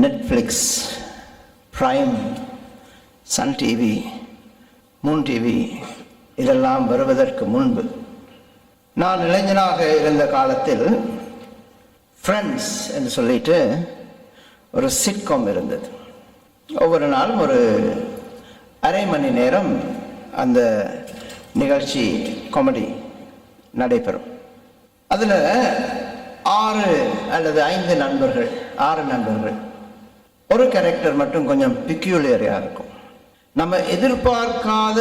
Netflix Prime Sun TV Moon TV இதெல்லாம் வருவதற்கு முன்பு நான் இளைஞனாக இருந்த காலத்தில் ஃப்ரெண்ட்ஸ் என்று சொல்லிட்டு ஒரு சிட்காம் இருந்தது. ஒவ்வொரு நாளும் ஒரு அரை மணி நேரம் அந்த நிகழ்ச்சி காமெடி நடைபெறும். அதில் ஆறு அல்லது ஐந்து நண்பர்கள் ஆறு நண்பர்கள் ஒரு கேரக்டர் மட்டும் கொஞ்சம் பிக்யூலியராக இருக்கும். நம்ம எதிர்பார்க்காத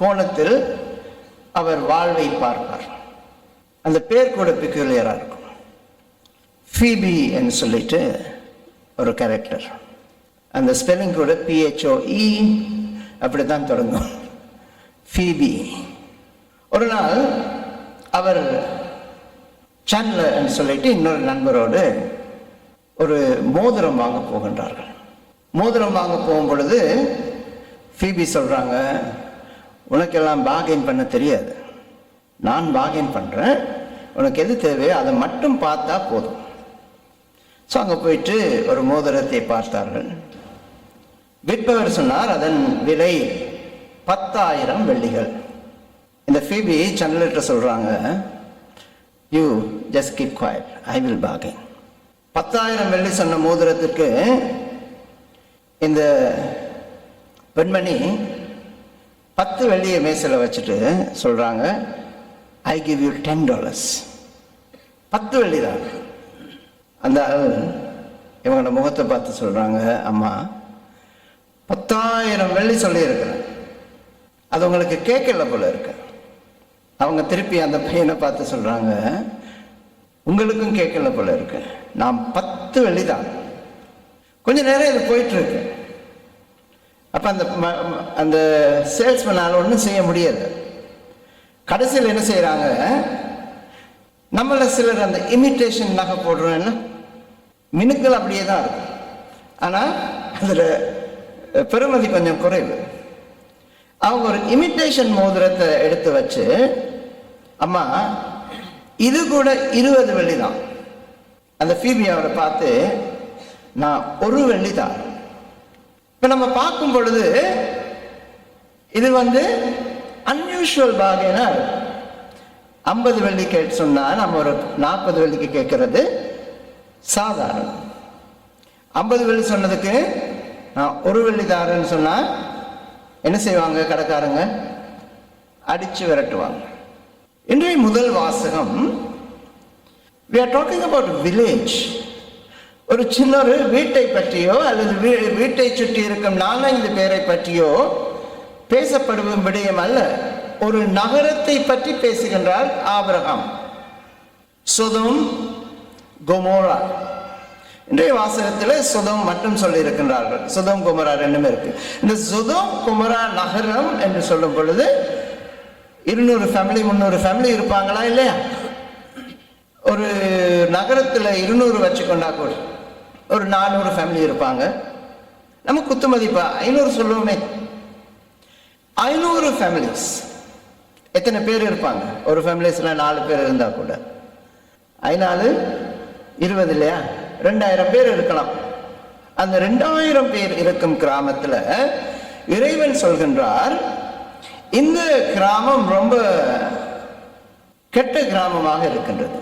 கோணத்தில் அவர் வாழ்வை பார்ப்பார். அந்த பேர் கூட பிக்யூலியராக இருக்கும். ஃபீபி என்று சொல்லிட்டு ஒரு கேரக்டர் அந்த ஸ்பெல்லிங் கூட பிஹெச்ஓஇ அப்படி தான் தொடங்கும். ஃபீபி ஒரு நாள் அவர் சேனலர் என்று சொல்லிட்டு இன்னொரு நண்பரோடு ஒரு மோதிரம் வாங்க போகின்றார்கள். மோதிரம் வாங்க போகும் பொழுது ஃபீபி சொல்கிறாங்க உனக்கெல்லாம் பாகின் பண்ண தெரியாது. நான் பாகெயின் பண்ணுறேன் உனக்கு எது தேவையோ அதை மட்டும் பார்த்தா போதும். ஸோ அங்கே போயிட்டு ஒரு மோதிரத்தை பார்த்தார்கள். விற்பவர் சொன்னார் அதன் விலை பத்தாயிரம் வெள்ளிகள். இந்த ஃபீபி சன்னலிட்ட சொல்கிறாங்க you just keep quiet I will bargain பத்தாயிரம் வெள்ளி சொன்ன மோதிரத்துக்கு இந்த பெண்மணி பத்து வெள்ளியை மேசையில் வச்சுட்டு சொல்கிறாங்க I give you ten dollars பத்து வெள்ளி தான். அந்த ஆள் இவங்களோட முகத்தை பார்த்து சொல்கிறாங்க அம்மா பத்தாயிரம் வெள்ளி சொல்லியிருக்கிறேன். அது உங்களுக்கு கேட்கல போல இருக்கு. அவங்க திருப்பி அந்த பையனை பார்த்து சொல்கிறாங்க உங்களுக்கும் கேட்கல போல இருக்கு. நான் பத்து வெள்ளி தான் கொஞ்ச நேரம் இது போயிட்டு இருக்கு அப்போ அந்த ம- அந்த சேல்ஸ்மேனால் ஒன்றும் செய்ய முடியாது கடைசியில் என்ன செய்கிறாங்க நம்மள சிலர் அந்த இமிட்டேஷன் நகை போடுறோம்னா மினுக்கள் அப்படியே தான் இருக்கும். ஆனால் அதில் பெருமதி கொஞ்சம் குறைவு. அவங்க ஒரு இமிட்டேஷன் மோதிரத்தை எடுத்து வச்சு அம்மா இது கூட இருபது வெள்ளி தான். அந்த ஃபீபி அவரை பார்த்து நான் ஒரு வெள்ளி தான். இப்போ நம்ம பார்க்கும் பொழுது இது வந்து அன்யூஷுவல் பாகேனா ஐம்பது வெள்ளி கேட்டு சொன்னால் நம்ம ஒரு நாற்பது வெள்ளிக்கு கேட்கறது சாதாரணம். ஐம்பது வெள்ளி சொன்னதுக்கு நான் ஒரு வெள்ளி தாரேன்னு சொன்னால் என்ன செய்வாங்க கடைக்காரங்க? அடித்து விரட்டுவாங்க. இன்றைய முதல் வாசகம் we are talking about village ஒரு சின்ன ஒரு வீட்டை பற்றியோ அல்லது வீ- வீட்டை சுற்றி இருக்கும் நாலஞ்சு பேரை பற்றியோ பேசப்படும் விடயம் அல்ல. ஒரு நகரத்தை பற்றி பேசுகின்றார் ஆபிரகாம். சொதம் கொமோரா. இன்றைய வாசகத்தில் சுதம் மட்டும் சொல்லி இருக்கின்றார்கள் சுதம் குமரா ரெண்டுமே இருக்கு. இந்த சுதம் குமரா நகரம் என்று சொல்லும் பொழுது இருநூறு ஃபேமிலி முந்நூறு ஃபேமிலி இருப்பாங்களா இல்லையா? ஒரு நகரத்தில் இருநூறு வச்சுக்கொண்டா கூட ஒரு நானூறு ஃபேமிலி இருப்பாங்க. நம்ம குத்து மதிப்பா? ஐநூறு சொல்லுவோமே. ஐநூறு ஃபேமிலிஸ் எத்தனை பேர் இருப்பாங்க? ஒரு ஃபேமிலிஸில் நாலு பேர் இருந்தால் கூட. ஐநாலு இருபது இல்லையா? ரெண்டாயிரம் பேர் இருக்கலாம். அந்த ரெண்டாயிரம் பேர் இருக்கும் கிராமத்தில் இறைவன் சொல்கின்றார் இந்த கிராமம் ரொம்ப கெட்ட கிராமமாக இருக்கின்றது.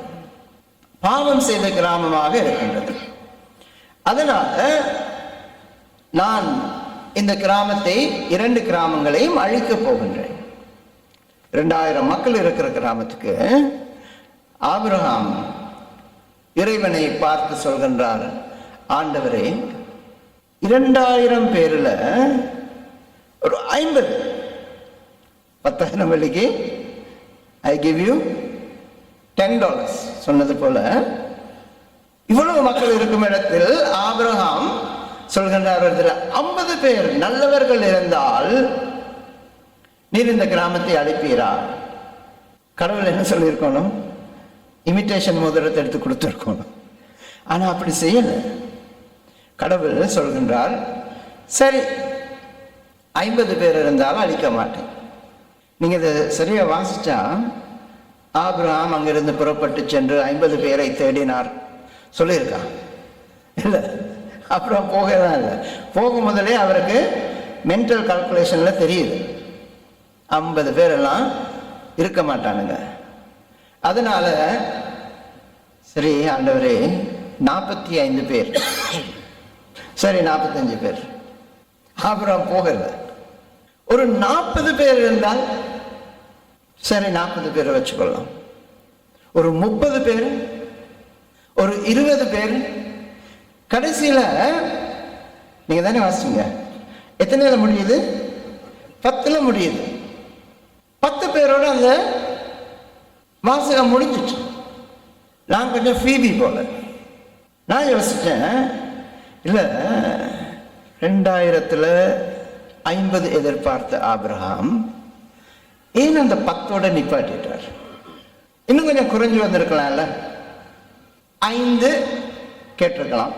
பாவம் செய்த கிராமமாக இருக்கின்றது. அதனால நான் இந்த கிராமத்தை இரண்டு கிராமங்களையும் அழிக்கப் போகின்றேன். இரண்டாயிரம் மக்கள் இருக்கிற கிராமத்துக்கு ஆபிரகாம் இறைவனை பார்த்து சொல்கின்றார் ஆண்டவரே இரண்டாயிரம் பேரில் ஒரு ஐம்பது பத்தாயிரம் வெள்ளிக்கு I give you ten dollars சொன்னது போல இவ்வளவு மக்கள் இருக்கும் இடத்தில் ஆபிரகாம் சொல்கின்றார் ஐம்பது பேர் நல்லவர்கள் இருந்தால் நீர் இந்த கிராமத்தை அழைப்பீரா? கடவுள் என்ன சொல்லியிருக்கணும்? இமிட்டேஷன் மோதிரத்தை எடுத்து கொடுத்துருக்கணும். ஆனால் அப்படி செய்யல. கடவுள் சொல்கின்றார் சரி ஐம்பது பேர் இருந்தாலும் அழிக்க மாட்டேன். நீங்கள் இதை சரியாக வாசித்தா ஆப்ரஹாம் அங்கிருந்து புறப்பட்டு சென்று ஐம்பது பேரை தேடினார். சொல்லியிருக்கா? இல்லை. அப்புறம் போகலாம் இல்லை. போகும் முதலே அவருக்கு மென்டல் கால்குலேஷனில் தெரியுது. ஐம்பது பேரெல்லாம் இருக்க மாட்டானுங்க. அதனால சரி ஆண்டவரே நாற்பத்தி ஐந்து பேர். சரி நாற்பத்தஞ்சு பேர். அப்புறம் போகலை. ஒரு நாற்பது பேர் இருந்தால் சரி நாற்பது பேரை வச்சுக்கொள்ளலாம். ஒரு முப்பது பேர் ஒரு இருபது பேர் கடைசியில் நீங்கள் தானே வாசிங்க. எத்தனையில முடியுது? பத்தில் முடியுது. பத்து பேரோட அந்த வாசகம் முடிஞ்சிச்சு. நான் கொஞ்சம் ஃபீபி போல. நான் யோசித்தேன் இல்லை ரெண்டாயிரத்தில் ஐம்பது எதிர்பார்த்த ஆபிரகாம் ஏன் அந்த பத்தோட நிப்பாட்டிட்டார்? இன்னும் கொஞ்சம் குறைஞ்சு வந்திருக்கலாம்ல? ஐந்து கேட்டிருக்கலாம்.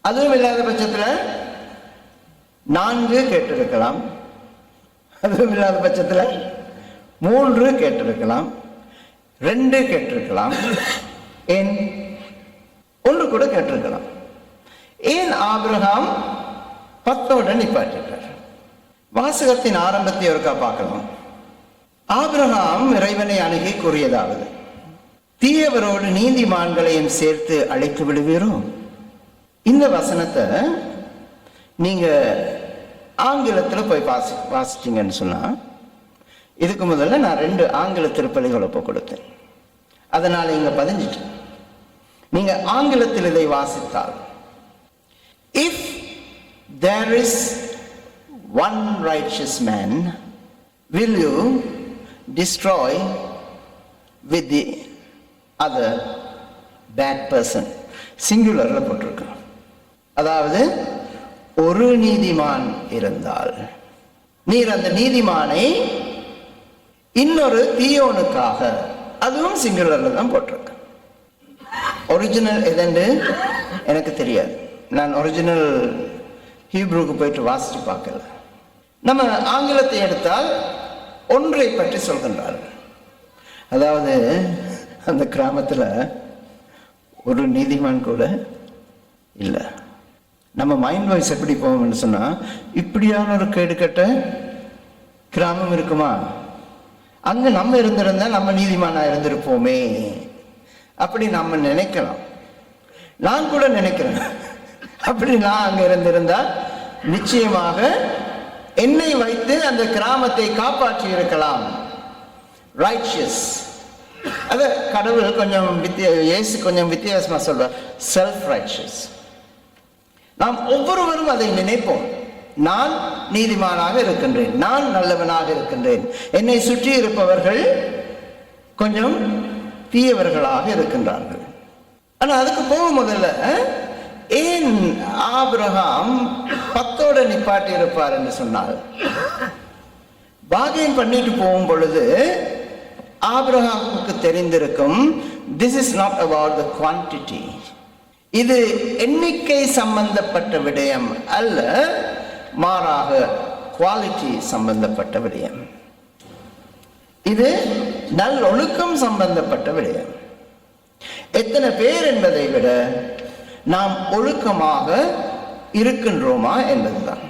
அதுவும் இல்லாத பட்சத்தில் நான்கு கேட்டிருக்கலாம். அதுவும் இல்லாத பட்சத்தில் மூன்று கேட்டிருக்கலாம். ரெண்டு கேட்டிருக்கலாம். ஏன்? ஒன்று கூட கேட்டிருக்கலாம். ஏன் ஆபிரகாம் பத்தோட நிப்பாட்டிட்டார்? வாசகத்தின் ஆரம்பத்தை ஒருக்கா பார்க்கலாம்? ஆபிரகாம் இறைவனை அணுகி கூறியதாவது தீயவரோடு நீதிமான்களையும் சேர்த்து அழைத்து விடுவீரோ? இந்த வசனத்தை நீங்க ஆங்கிலத்தில் போய் வாசி வாசிச்சிங்கன்னு சொன்னால் இதுக்கு முதல்ல நான் ரெண்டு ஆங்கில திருப்பலிகளை இப்போ கொடுத்தேன். அதனால் இங்கே பதிஞ்சிட்டு நீங்கள் ஆங்கிலத்தில் இதை வாசித்தால் if there is one righteous man will you destroy with the other bad person சிங்குலரில் போட்டிருக்கோம் அதாவது ஒரு நீதிமான் இருந்தால் நீர் அந்த நீதிமானை இன்னொரு தீயோனுக்காக அதுவும் சிங்குலரில் தான் போட்டிருக்கு ஒரிஜினல் எதென்று எனக்கு தெரியாது. நான் ஒரிஜினல் ஹீப்ரூக்கு போயிட்டு வாசித்து பார்க்கல. நம்ம ஆங்கிலத்தை எடுத்தால் ஒன்றை பற்றி சொல்கின்றார்கள். அதாவது அந்த கிராமத்தில் ஒரு நீதிமான் கூட இல்லை. நம்ம மைண்ட் வாய்ஸ் எப்படி போவோம்னு சொன்னால் இப்படியான ஒரு கேடுகட்ட கிராமம் இருக்குமா? அங்கே நம்ம இருந்திருந்தால் நம்ம நீதிமானாக இருந்திருப்போமே. அப்படி நம்ம நினைக்கலாம். நான் கூட நினைக்கிறேன். அப்படி நான் அங்கே இருந்திருந்தால் நிச்சயமாக என்னை வைத்து அந்த கிராமத்தை காப்பாற்றி இருக்கலாம். ரைச்சியஸ் அது கடவுள் கொஞ்சம் வித்திய இயேசு கொஞ்சம் வித்தியாசமா சொல்றார். செல்ஃப் ரைச்சியஸ் நாம் ஒவ்வொருவரும் அதை நினைப்போம். நான் நீதிமானாக இருக்கின்றேன். நான் நல்லவனாக இருக்கின்றேன். என்னை சுற்றி இருப்பவர்கள் கொஞ்சம் தீயவர்களாக இருக்கின்றார்கள். ஆனால் அதுக்கு போக முதல்ல ஏன் ஆபிரகாம் பத்தோட நிப்பாட்டி இருப்பார் என்று சொன்னால் பாகியம் பண்ணிட்டு போகும் பொழுது ஆபிரகாமுக்கு தெரிந்திருக்கும் this is not about the quantity இது எண்ணிக்கை சம்பந்தப்பட்ட விடயம் அல்ல மாறாக குவாலிட்டி சம்பந்தப்பட்ட விடயம். இது நல்லொழுக்கம் சம்பந்தப்பட்ட விடயம். எத்தனை பேர் என்பதை விட நாம் ஒழுக்கமாக இருக்கின்றோமா என்பதுதான்.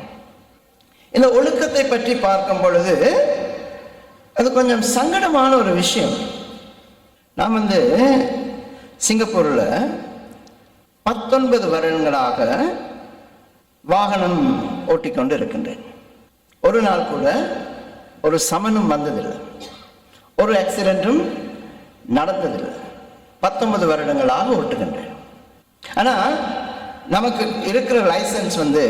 இந்த ஒழுக்கத்தை பற்றி பார்க்கும் பொழுது அது கொஞ்சம் சங்கடமான ஒரு விஷயம். நான் வந்து சிங்கப்பூரில் பத்தொன்பது வருடங்களாக வாகனம் ஓட்டிக்கொண்டு இருக்கின்றேன். ஒரு நாள் கூட ஒரு சமனும் வந்ததில்லை. ஒரு ஆக்சிடென்ட்டும் நடந்ததில்லை. பத்தொன்பது வருடங்களாக ஓட்டுகின்றேன். ஆனால் நமக்கு இருக்கிற லைசன்ஸ் வந்து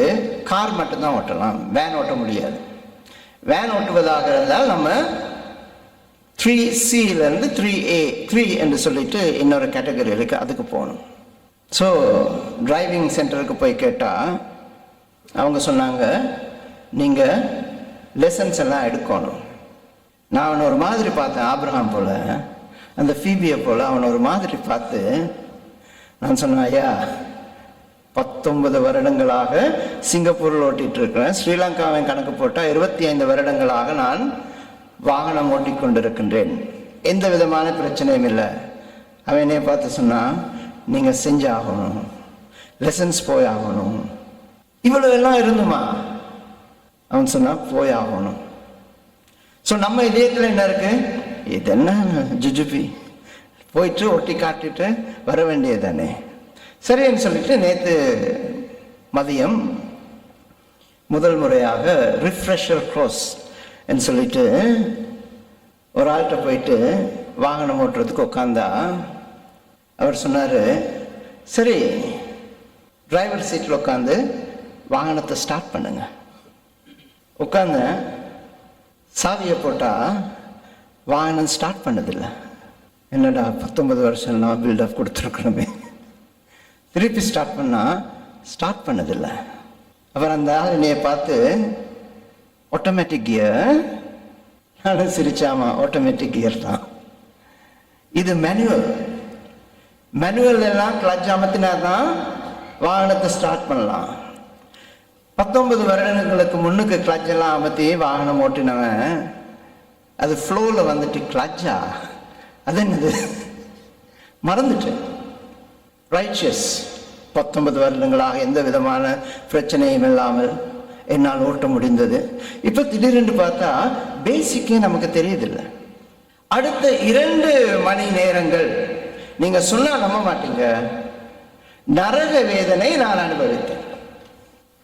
கார் மட்டும்தான் ஓட்டலாம். வேன் ஓட்ட முடியாது. வேன் ஓட்டுவதாக இருந்தால் நம்ம த்ரீ சியிலேருந்து த்ரீ ஏ த்ரீ என்று சொல்லிட்டு இன்னொரு கேட்டகரி இருக்குது அதுக்கு போகணும். ஸோ டிரைவிங் சென்டருக்கு போய் கேட்டால் அவங்க சொன்னாங்க நீங்கள் லெசன்ஸ் எல்லாம் எடுக்கணும். நான் அவனை ஒரு மாதிரி பார்த்தேன் ஆப்ரஹாம் போல். அந்த ஃபீபியை போல் அவனை ஒரு மாதிரி பார்த்து நான் சொன்னேன் ஐயா பத்தொன்பது வருடங்களாக சிங்கப்பூரில் ஓட்டிகிட்டு இருக்கிறேன் ஸ்ரீலங்காவின் கணக்கு போட்டால் இருபத்தி ஐந்து வருடங்களாக நான் வாகனம் ஓட்டிக்கொண்டிருக்கின்றேன். எந்த விதமான பிரச்சனையும் இல்லை. அவன் என்னைய பார்த்து சொன்னால் நீங்கள் செஞ்சாகணும். லெசன்ஸ் போய் ஆகணும் இவ்வளோ எல்லாம் இருந்துமா? அவன் சொன்னால் போய் ஆகணும் ஸோ நம்ம இதயத்தில் என்ன இருக்குது இது என்ன? ஜுஜுபி. போயிட்டு ஒட்டி காட்டிட்டு வர வேண்டியது தானே சரின்னு சொல்லிட்டு நேற்று மதியம் முதல் முறையாக ரிஃப்ரெஷர் க்ரோஸ் என்று சொல்லிட்டு ஒரு ஆள்கிட்ட போயிட்டு வாகனம் ஓட்டுறதுக்கு உட்காந்தா அவர் சொன்னார் சரி டிரைவர் சீட்டில் உட்காந்து வாகனத்தை ஸ்டார்ட் பண்ணுங்க. உட்காந்தேன் சாவியை போட்டால் வாகனம் ஸ்டார்ட் பண்ணதில்லை. என்னடா பத்தொன்பது வருஷம் நான் பில்டப் கொடுத்துருக்குறோமே. திருப்பி ஸ்டார்ட் பண்ணால் ஸ்டார்ட் பண்ணதில்லை. அப்புறம் அந்த ஆள் என்னைய பார்த்து ஆட்டோமேட்டிக் கியர் நான் சிரிச்சாமா ஆட்டோமேட்டிக் கியர் தான். இது மேனுவல் மேனுவல் எல்லாம் கிளச் அமர்த்தினா தான் வாகனத்தை ஸ்டார்ட் பண்ணலாம். பத்தொன்பது வருடங்களுக்கு முன்னுக்கு கிளச் எல்லாம் அமர்த்தி வாகனம் ஓட்டினவன் அது ஃப்ளோவில் வந்துட்டு கிளச்சா அது என்னது? மறந்துட்டு ரைச்சியஸ் பத்தொன்பது வருடங்களாக எந்த விதமான பிரச்சனையும் இல்லாமல் என்னால் ஓட்ட முடிந்தது. இப்போ திடீரென்று பார்த்தா பேசிக்கே நமக்கு தெரியுதில்லை. அடுத்த இரண்டு மணி நேரங்கள் நீங்கள் சொன்னால் நம்ப மாட்டீங்க. நரக வேதனை நான் அனுபவித்தேன்.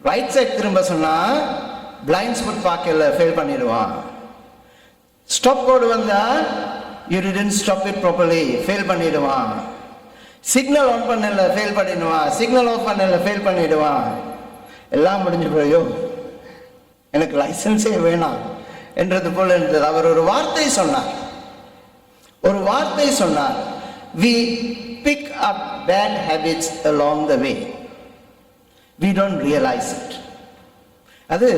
ரைட் சைட் திரும்ப சொன்னால் பிளைண்ட் ஸ்பாட் பார்க்கல ஃபெயில் பண்ணிடுவான். ஸ்டாப் கோடு வந்தால் you didn't stop it properly fail பண்ணிடுவான். சிக்னல் ஆன் பண்ணல ஃபெயில் பண்ணிடுவான். சிக்னல் ஆஃப் பண்ணல ஃபெயில் பண்ணிடுவான். எல்லாம் முடிஞ்சு போயோ எனக்கு லைசன்ஸே வேணாம் என்றது போல இருந்தது. அவர் ஒரு வார்த்தை சொன்னார். ஒரு வார்த்தை சொன்னார். We pick up bad habits along the way we don't realise it அது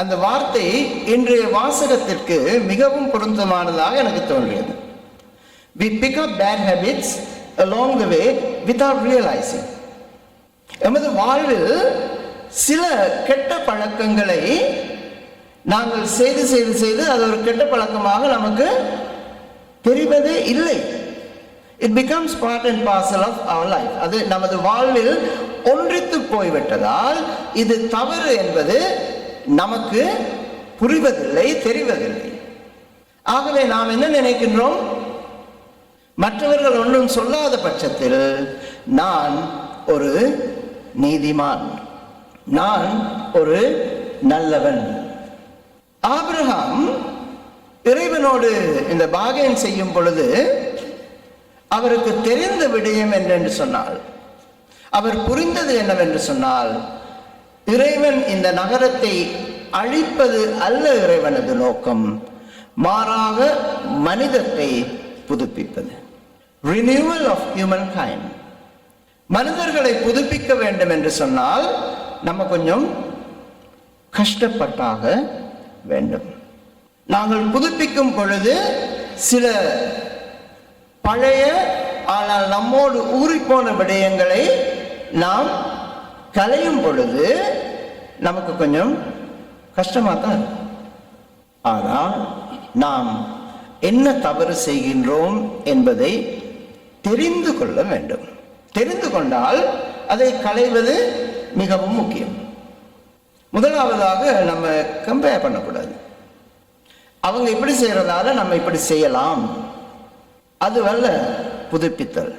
அந்த வார்த்தை இன்றைய வாசகத்திற்கு மிகவும் பொருத்தமானதாக எனக்கு தோன்றியது. We pick up bad habits along the way without realizing. எமது வாழ்வில் சில கெட்ட பழக்கங்களை நாங்கள் செய்து செய்து செய்து அது ஒரு கெட்ட பழக்கமாக நமக்கு தெரிவதே இல்லை. It becomes part and parcel of our life அது நமது வாழ்வில் ஒன்றித்து போய்விட்டதால் இது தவறு என்பது நமக்கு புரிவதில்லை தெரிவதில்லை. ஆகவே நாம் என்ன நினைக்கின்றோம்? மற்றவர்கள் ஒன்றும் சொல்லாத பட்சத்தில் நான் ஒரு நீதிமான். நான் ஒரு நல்லவன். ஆபிரகாம் இறைவனோடு இந்த பாகியம் செய்யும் பொழுது அவருக்கு தெரிந்த விடயம் என்னென்று சொன்னால் அவர் புரிந்தது என்னவென்று சொன்னால் இறைவன் இந்த நகரத்தை அழிப்பது அல்ல இறைவனது நோக்கம் மாறாக மனிதத்தை புதுப்பிப்பது. ரினியூவல் ஆஃப் ஹியூமன் கைண்ட் மனிதர்களை புதுப்பிக்க வேண்டும் என்று சொன்னால் நம்ம கொஞ்சம் கஷ்டப்பட்டாக வேண்டும். நாங்கள் புதுப்பிக்கும் பொழுது சில பழைய ஆனால் நம்மோடு ஊறிப்போன விடயங்களை நாம் கலையும் பொழுது நமக்கு கொஞ்சம் கஷ்டமாக தான் இருக்கும். ஆனால் நாம் என்ன தவறு செய்கின்றோம் என்பதை தெரிந்து கொள்ள வேண்டும். தெரிந்து கொண்டால் அதை களைவது மிகவும் முக்கியம். முதலாவதாக நம்ம கம்பேர் பண்ணக்கூடாது. அவங்க இப்படி செய்கிறதால நம்ம இப்படி செய்யலாம். அதுவல்ல புதுப்பித்தல்.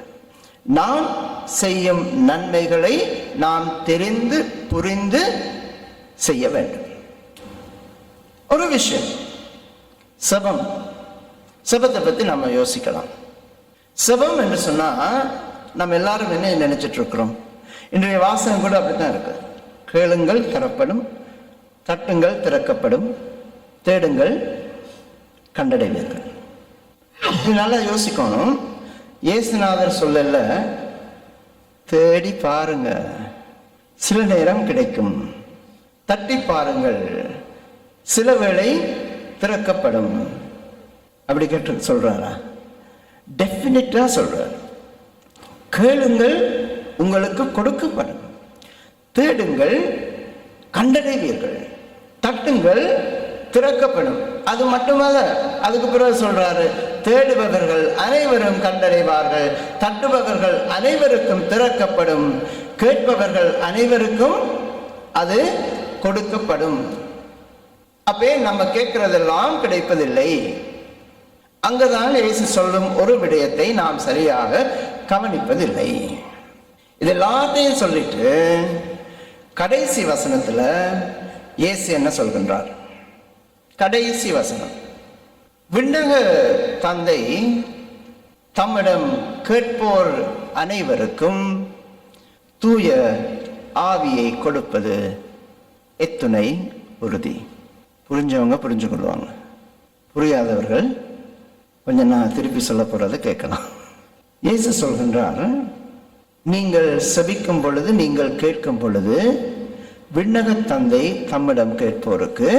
நாம் செய்யும் நன்மைகளை நாம் தெரிந்து புரிந்து செய்ய வேண்டும். ஒரு விஷயம் செபம். செபத்தை பற்றி நம்ம யோசிக்கலாம். செபம் என்று சொன்னால் நம்ம எல்லாரும் என்ன நினைச்சிட்டு இருக்கிறோம் இன்றைய வாசகம் கூட அப்படித்தான் இருக்கு. கேளுங்கள் தரப்படும் தட்டுங்கள் திறக்கப்படும் தேடுங்கள் கண்டடைவீர்கள். இது நல்லா யோசிக்கணும். இயேசுநாதர் சொல்லல தேடி பாருங்க சில நேரம் கிடைக்கும். தட்டி பாருங்கள் சில வேளை திறக்கப்படும். அப்படி கேட்டு சொல்றாரா? டெஃபினட்டாக சொல்கிறார் கேளுங்கள் உங்களுக்கு கொடுக்கப்படும். தேடுங்கள் கண்டடைவீர்கள். தட்டுங்கள் திறக்கப்படும். அது மட்டுமல்ல அதுக்கு பிறகு சொல்றாரு தேடுபவர்கள் அனைவரும் கண்டடைவார்கள். தட்டுபவர்கள் அனைவருக்கும் திறக்கப்படும். கேட்பவர்கள் அனைவருக்கும் அது கொடுக்கப்படும். அப்பே நம்ம கேட்கறதெல்லாம் கிடைப்பதில்லை. அங்குதான் இயேசு சொல்லும் ஒரு விடயத்தை நாம் சரியாக கவனிப்பதில்லை. இது எல்லாத்தையும் சொல்லிட்டு கடைசி வசனத்துல இயேசு என்ன சொல்கின்றார்? கடைசி வசனம். விண்ணக தந்தை தம்மிடம் கேட்போர் அனைவருக்கும் தூய ஆவியை கொடுப்பது எத்துணை உறுதி. புரிஞ்சவங்க புரிஞ்சு கொள்வாங்க புரியாதவர்கள் கொஞ்சம் நான் திருப்பி சொல்ல போறதை கேட்கலாம். இயேசு சொல்கின்றார் நீங்கள் செபிக்கும் பொழுது நீங்கள் கேட்கும் பொழுது விண்ணக தந்தை தம்மிடம் கேட்போருக்கு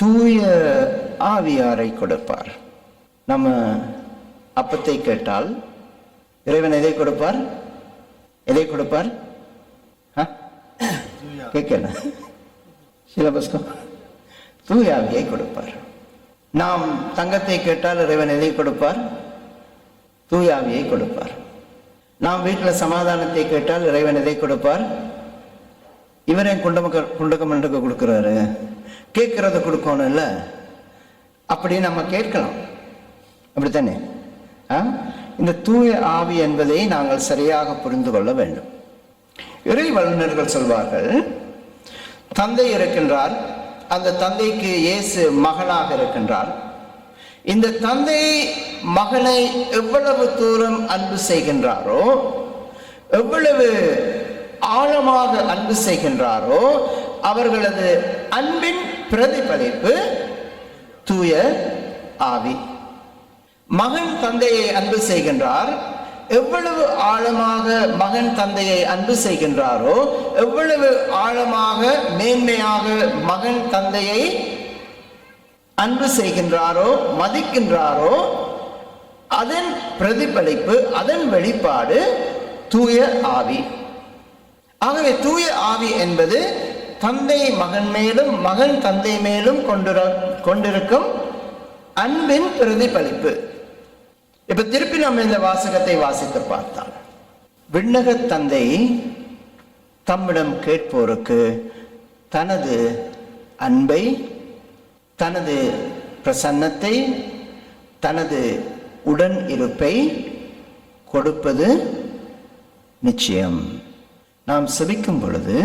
தூய ஆவியாரை கொடுப்பார். நம்ம அப்பத்தை கேட்டால் இறைவன் எதை கொடுப்பார்? எதை கொடுப்பார்? கேட்கல சிலபஸ்கம் தூய ஆவியை கொடுப்பார். நாம் தங்கத்தை கேட்டால் இறைவன் எதை கொடுப்பார்? தூய ஆவியை கொடுப்பார். நாம் வீட்டில் சமாதானத்தை கேட்டால் இறைவன் எதை கொடுப்பார்? இவரே குண்டமக்க குண்டகமண்டுக்கு கொடுக்குறாரு. கேட்கறத கொடுக்கணும் இல்ல? அப்படி நம்ம கேட்கலாம். அப்படித்தானே? ஆ? இந்த தூய ஆவி என்பதை நாங்கள் சரியாக புரிந்து கொள்ள வேண்டும். இறை வல்லுநர்கள் சொல்வார்கள் தந்தை இருக்கின்றார் அந்த தந்தைக்கு இயேசு மகனாக இருக்கின்றார். இந்த தந்தை மகனை எவ்வளவு தூரம் அன்பு செய்கின்றாரோ எவ்வளவு ஆழமாக அன்பு செய்கின்றாரோ அவர்களது அன்பின் பிரதிபலிப்பு தூய ஆவி. மகன் தந்தையை அன்பு செய்கின்றார். எவ்வளவு ஆழமாக மகன் தந்தையை அன்பு செய்கின்றாரோ எவ்வளவு ஆழமாக மேன்மையாக மகன் தந்தையை அன்பு செய்கின்றாரோ மதிக்கின்றாரோ அதன் பிரதிபலிப்பு அதன் வெளிப்பாடு தூய ஆவி. ஆகவே தூய ஆவி என்பது தந்தை மகன் மேலும் மகன் தந்தை மேலும் கொண்டிருக்கும் அன்பின் பிரதிபலிப்பு. இப்ப திருப்பி நம்ம இந்த வாசகத்தை வாசித்து பார்த்தால் விண்ணக தந்தை தம்மிடம் கேட்போருக்கு தனது அன்பை தனது பிரசன்னத்தை தனது உடன் இருப்பை கொடுப்பது நிச்சயம். நாம் செபிக்கும் பொழுது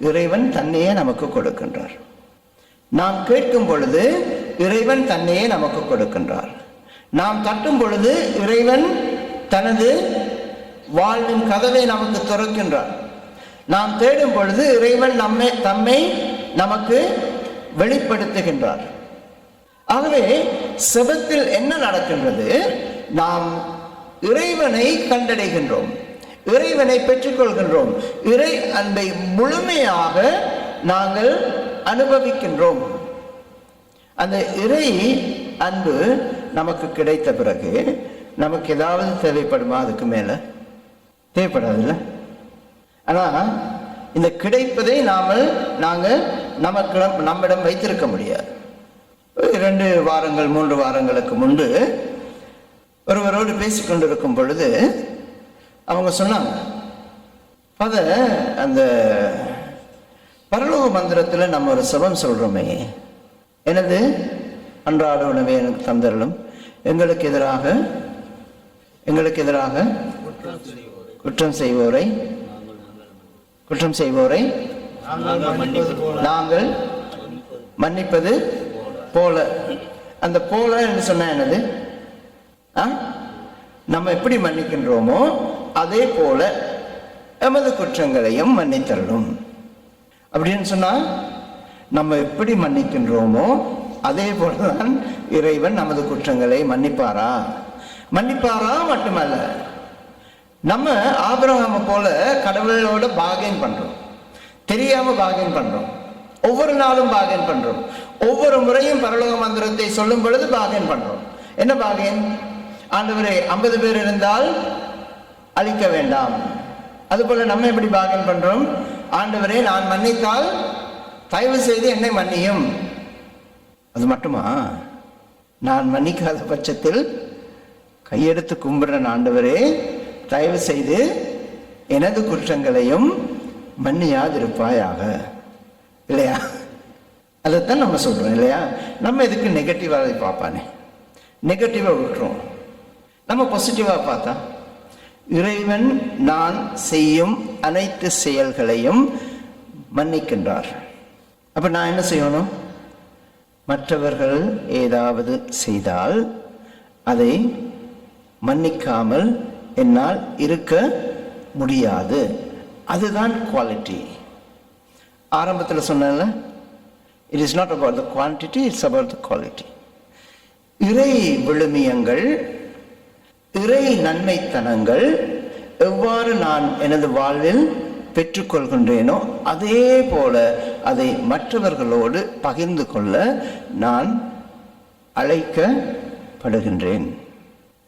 இறைவன் தன்னையே நமக்கு கொடுக்கின்றார். நாம் கேட்கும் பொழுது இறைவன் தன்னையே நமக்கு கொடுக்கின்றார். நாம் தட்டும் பொழுது இறைவன் தனது வாழ்வின் கதவை நமக்கு துறக்கின்றார். நாம் தேடும் பொழுது இறைவன் நம்மை தம்மை நமக்கு வெளிப்படுத்துகின்றார். ஆகவே செபத்தில் என்ன நடக்கின்றது? நாம் இறைவனை கண்டடைகின்றோம். இறைவனை பெற்றுக்கொள்கின்றோம். இறை அன்பை முழுமையாக நாங்கள் அனுபவிக்கின்றோம். அந்த இறை அன்பு நமக்கு கிடைத்த பிறகு நமக்கு ஏதாவது தேவைப்படுமா அதுக்கு மேலே? தேவைப்படாதுல்ல. ஆனால் இந்த கிடைப்பதை நாம நாங்கள் நமக்கு நம்மிடம் வைத்திருக்க முடியாது. இரண்டு வாரங்கள் மூன்று வாரங்களுக்கு முன்பு ஒருவரோடு பேசிக்கொண்டிருக்கும் பொழுது அவங்க சொன்னாங்க அதை அந்த பரலோக மந்திரத்தில் நம்ம ஒரு சபம் சொல்கிறோமே எனது அன்றாட உணவை எனக்கு தந்தரலும் எங்களுக்கு எதிராக எங்களுக்கு எதிராக குற்றம் செய்வோரை குற்றம் செய்வோரை நாங்கள் மன்னிப்பது போல. அந்த போல என்று சொன்ன என்னது? ஆ? நம்ம எப்படி மன்னிக்கின்றோமோ அதே போல எமது குற்றங்களையும் மன்னித்தரணும். அப்படின்னு சொன்னா நம்ம எப்படி மன்னிக்கின்றோமோ அதே போலதான் இறைவன் நமது குற்றங்களை மன்னிப்பாரா? மன்னிப்பாரா மட்டுமல்ல நம்ம ஆபிரகாம போல கடவுளோட பாகின் பண்றோம். தெரியாம பாகின் பண்றோம். ஒவ்வொரு நாளும் பாகன் பண்றோம். ஒவ்வொரு முறையும் பரலோக மந்திரத்தை சொல்லும் பொழுது பாகன் பண்றோம். என்ன பாகன் ஆண்டவரே ஐம்பது பேர் இருந்தால் அழிக்க வேண்டாம். அதுபோல நம்ம எப்படி பாகின் பண்றோம்? ஆண்டவரே நான் மன்னித்தால் தயவு செய்து என்னை மன்னியும். அது மட்டுமா? நான் மன்னிக்காத பட்சத்தில் கையெடுத்து கும்பிடுற ஆண்டவரே. தயவு செய்து எனது குற்றங்களையும் மன்னியாதிருப்பாயாக. இல்லையா? அதைத்தான் நம்ம சொல்கிறோம் இல்லையா? நம்ம எதுக்கு நெகட்டிவாக பார்ப்பானே? நெகட்டிவாக விட்டுருவோம் நம்ம பாசிட்டிவாக பார்த்தா இறைவன் நான் செய்யும் அனைத்து செயல்களையும் மன்னிக்கின்றார். அப்போ நான் என்ன செய்யணும்? மற்றவர்கள் ஏதாவது செய்தால் அதை மன்னிக்காமல் என்னால் இருக்க முடியாது. அதுதான் குவாலிட்டி ஆரம்பத்தில் சொன்னேன்ல it is not about the quantity it's about the quality இறை விழுமியங்கள் இறை நன்மைத்தனங்கள் எவ்வாறு நான் எனது வாழ்வில் பெற்றுக்கொள்கின்றேனோ அதே போல அதை மற்றவர்களோடு பகிர்ந்து கொள்ள நான் அழைக்கப்படுகின்றேன்.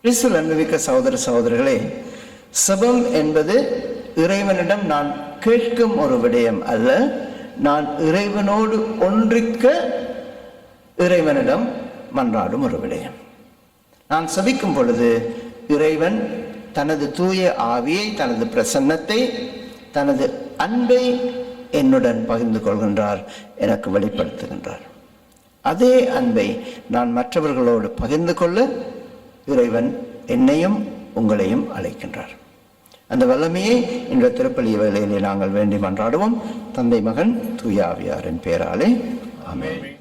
கிறிஸ்துவ அன்புமிக்க சகோதர சகோதரர்களே சபம் என்பது இறைவனிடம் நான் கேட்கும் ஒரு விடயம் அல்ல. நான் இறைவனோடு ஒன்றிக்க இறைவனிடம் மன்றாடும் ஒரு விடயம். நான் சபிக்கும் பொழுது இறைவன் தனது தூய ஆவியை தனது பிரசன்னத்தை தனது அன்பை என்னுடன் பகிர்ந்து கொள்கின்றார் எனக்கு வெளிப்படுத்துகின்றார். அதே அன்பை நான் மற்றவர்களோடு பகிர்ந்து கொள்ள இறைவன் என்னையும் உங்களையும் அழைக்கின்றார். அந்த வல்லமையை இந்த திருப்பள்ளி வேலையிலே நாங்கள் வேண்டி மன்றாடுவோம். தந்தை மகன் தூயாவியாரின் பேராலே. ஆமென்.